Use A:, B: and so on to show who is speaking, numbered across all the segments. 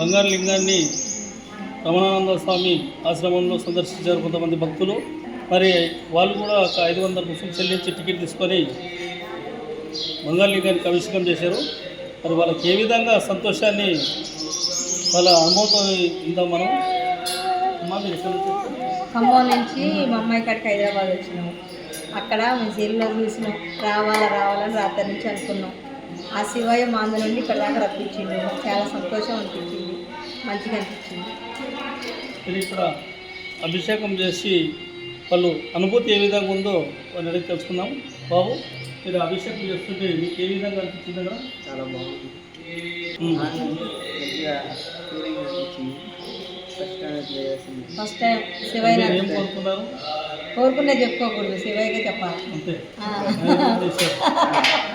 A: బంగారు లింగాన్ని రమణానంద స్వామి ఆశ్రమంలో సందర్శించారు కొంతమంది భక్తులు. మరి వాళ్ళు కూడా ఒక ఐదు వందల రూపాయలు చెల్లించి టికెట్ తీసుకొని బంగారు లింగానికి అభిషేకం చేశారు. మరి వాళ్ళకి ఏ విధంగా సంతోషాన్ని వాళ్ళ అనుభవంతో ఇందాం మనం. నుంచి
B: ఖమ్మం నుంచి మా అమ్మాయి కాడికి హైదరాబాద్ వచ్చినాము అక్కడ మీ సీరియల్లో చూసినాం. రావాలా రావాలని రాత్రి నుంచి అనుకున్నాం. ఆ శివయ్య మాంద నుండి ఇక్కడ దాకా రప్పించిండు. చాలా సంతోషం అనిపించింది. మంచిగా అనిపించింది.
A: మీరు ఇక్కడ అభిషేకం చేసి వాళ్ళు అనుభూతి ఏ విధంగా ఉందో వాళ్ళని అడిగి తెలుసుకుందాం. బాబు మీరు అభిషేకం చేస్తుంటే మీకు ఏ విధంగా అనిపించింది కదా
C: చాలా బాగుంది. ఫస్ట్ టైం ఇట్లా చేసింది
B: ఫస్ట్ టైం శివయ్య
A: మీరు ఏం
B: నాకు
A: కోరుకున్నారు?
B: కోరుకునే చెప్పుకోకూడదు శివయ్యగా చెప్పాలి.
A: అంతే.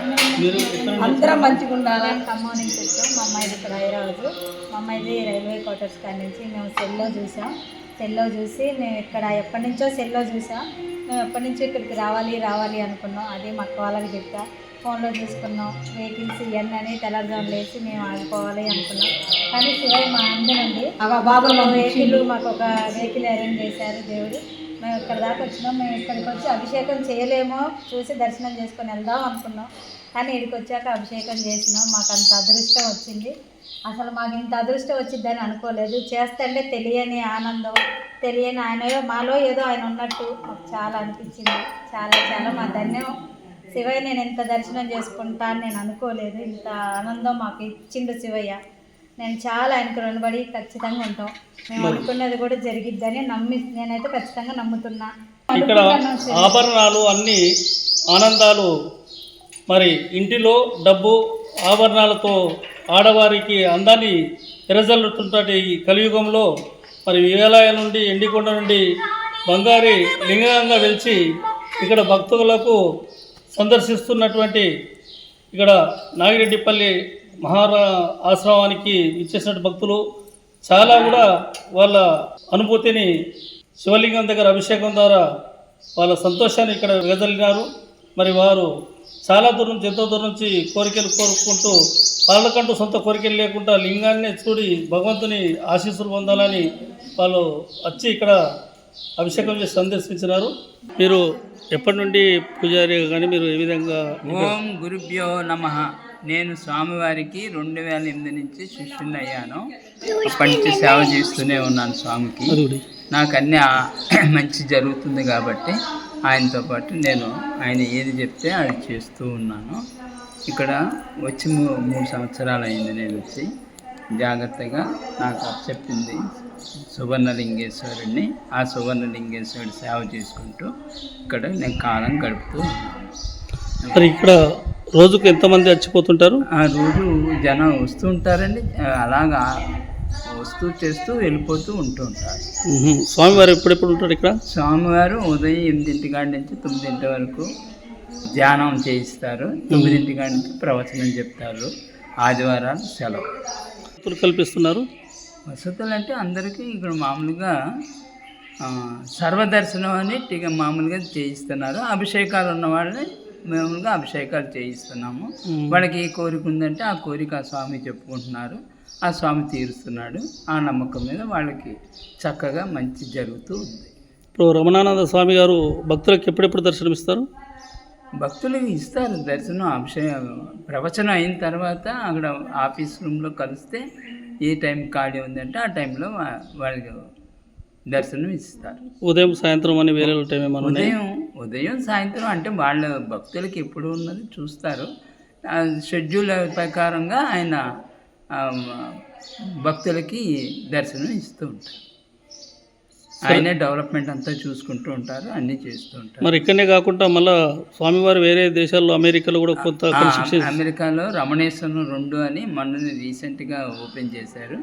B: అందరం మంచిగా ఉండాలి?
D: మేము ఖమ్మం నుంచి వచ్చాం. మా అమ్మాయిది ఇక్కడ హైదరాబాద్. మా అమ్మాయిది రైల్వే క్వార్టర్స్ కాడ నుంచి మేము సెల్లో చూసాం. సెల్లో చూసి మేము ఇక్కడ ఎప్పటి నుంచో సెల్లో చూసాం. మేము ఎప్పటి నుంచో ఇక్కడికి రావాలి రావాలి అనుకున్నాం. అదే మా అక్క వాళ్ళకి చెప్పా. ఫోన్లో చూసుకున్నాం. వెహికల్స్ ఇవన్నీ అని తెల్లవారుజాము లేచి మేము ఆగిపోవాలి అనుకున్నాం. కానీ శివయ్య మా అందరండి బాబు వెహికల్ మాకు ఒక వెహికల్ అరేంజ్ చేశారు దేవుడు. మేము ఇక్కడ దాకా వచ్చినాం మేము ఇక్కడికి వచ్చి అభిషేకం చేయలేమో చూసి దర్శనం చేసుకొని వెళ్దాం అనుకున్నాం. కానీ ఇక్కడికి వచ్చాక అభిషేకం చేసినాం మాకు అంత అదృష్టం వచ్చింది. అసలు మాకు ఇంత అదృష్టం వచ్చిందని అనుకోలేదు. చేస్తుంటే తెలియని ఆనందం తెలియని ఆయన మాలో ఏదో ఆయన ఉన్నట్టు మాకు చాలా అనిపించింది. చాలా చాలా మా ధన్యం. శివయ్య నేను ఎంత దర్శనం చేసుకుంటా అని నేను అనుకోలేదు. ఇంత ఆనందం మాకు ఇచ్చిండు శివయ్య. నేను చాలా ఆయనకు రుణపడి ఖచ్చితంగా ఉంటాం. మేము అనుకున్నది కూడా జరిగిద్దని నమ్మి నేనైతే ఖచ్చితంగా నమ్ముతున్నా.
A: ఇక్కడ. ఆభరణాలు అన్ని ఆనందాలు. మరి ఇంటిలో డబ్బు ఆభరణాలతో ఆడవారికి అందాన్ని ఎరజల్లుతుంటే ఈ కలియుగంలో మరి వేలాయ నుండి ఎండికొండ నుండి బంగారి లింగంగా వెలిచి ఇక్కడ భక్తులకు సందర్శిస్తున్నటువంటి ఇక్కడ నాగిరెడ్డిపల్లి మహారా ఆశ్రమానికి ఇచ్చేసిన భక్తులు చాలా కూడా వాళ్ళ అనుభూతిని శివలింగం దగ్గర అభిషేకం ద్వారా వాళ్ళ సంతోషాన్ని ఇక్కడ వెదలినారు మరి వారు చాలా దూరం నుంచి ఎంతో దూరం నుంచి కోరికలు కోరుకుంటూ వాళ్ళకంటూ సొంత కోరికలు లేకుండా లింగాన్ని చూడి భగవంతుని ఆశీస్సులు పొందాలని వాళ్ళు వచ్చి ఇక్కడ అభిషేకం చేసి సందర్శించినారు. మీరు ఎప్పటి నుండి పూజారి కానీ మీరు ఏ విధంగా
C: ఓం గురుభ్యో నమ. నేను స్వామివారికి రెండు వేల ఎనిమిది నుంచి శిష్యుని అయ్యాను అప్పటి నుంచి సేవ చేస్తూనే ఉన్నాను స్వామికి. నాకు అన్నీ మంచి జరుగుతుంది కాబట్టి ఆయనతో పాటు నేను ఆయన ఏది చెప్తే అది చేస్తూ ఉన్నాను. ఇక్కడ వచ్చి మూ- మూడు సంవత్సరాలు అయింది నేను వచ్చి. జాగ్రత్తగా నాకు చెప్పింది సువర్ణలింగేశ్వరుడిని ఆ సువర్ణలింగేశ్వరుడి సేవ చేసుకుంటూ ఇక్కడ నేను కాలం గడుపుతూ ఉన్నాను.
A: మరి ఇక్కడ రోజుకు ఎంతమంది చచ్చిపోతుంటారు?
C: ఆ రోజు జనం వస్తూ ఉంటారండి. అలాగా వస్తూ చేస్తూ వెళ్ళిపోతూ ఉంటూ ఉంటారు.
A: స్వామివారు ఎప్పుడెప్పుడు ఉంటారు ఇక్కడ?
C: స్వామివారు ఉదయం ఎనిమిదింటి కాడి నుంచి తొమ్మిదింటి వరకు ధ్యానం చేయిస్తారు. తొమ్మిదింటి కాడి నుంచి ప్రవచనం చెప్తారు. ఆదివారాలు సెలవు.
A: వసతులు కల్పిస్తున్నారు?
C: వసతులు అంటే అందరికీ ఇక్కడ మామూలుగా సర్వదర్శనం అని మామూలుగా చేయిస్తున్నారు. అభిషేకాలు ఉన్న వాళ్ళని మామూలుగా అభిషేకాలు చేయిస్తున్నాము. వాళ్ళకి ఏ కోరిక ఉందంటే ఆ కోరిక ఆ స్వామి చెప్పుకుంటున్నారు. ఆ స్వామి తీరుస్తున్నాడు. ఆ నమ్మకం మీద వాళ్ళకి చక్కగా మంచి జరుగుతూ ఉంది.
A: ఇప్పుడు రమణానంద స్వామి గారు భక్తులకు ఎప్పుడెప్పుడు దర్శనమిస్తారు?
C: భక్తులకు ఇస్తారు. దర్శనం అభిషేకం ప్రవచనం అయిన తర్వాత అక్కడ ఆఫీస్ రూమ్లో కలిస్తే ఏ టైం ఖాళీ ఉందంటే ఆ టైంలో వాళ్ళకి దర్శనం ఇస్తారు
A: ఉదయం సాయంత్రం అని వేరే టైం?
C: ఉదయం ఉదయం సాయంత్రం అంటే వాళ్ళ భక్తులకి ఎప్పుడు ఉన్నది చూస్తారు. షెడ్యూల్ ప్రకారంగా ఆయన భక్తులకి దర్శనం ఇస్తూ ఉంటారు. ఆయనే డెవలప్మెంట్ అంతా చూసుకుంటూ ఉంటారు అన్నీ చేస్తూ ఉంటారు.
A: మరి ఇక్కడనే కాకుండా మళ్ళా స్వామివారు వేరే దేశాల్లో అమెరికాలో కూడా కొంత
C: అమెరికాలో రమణేశ్వరం రెండు అని మొన్న రీసెంట్గా ఓపెన్ చేశారు.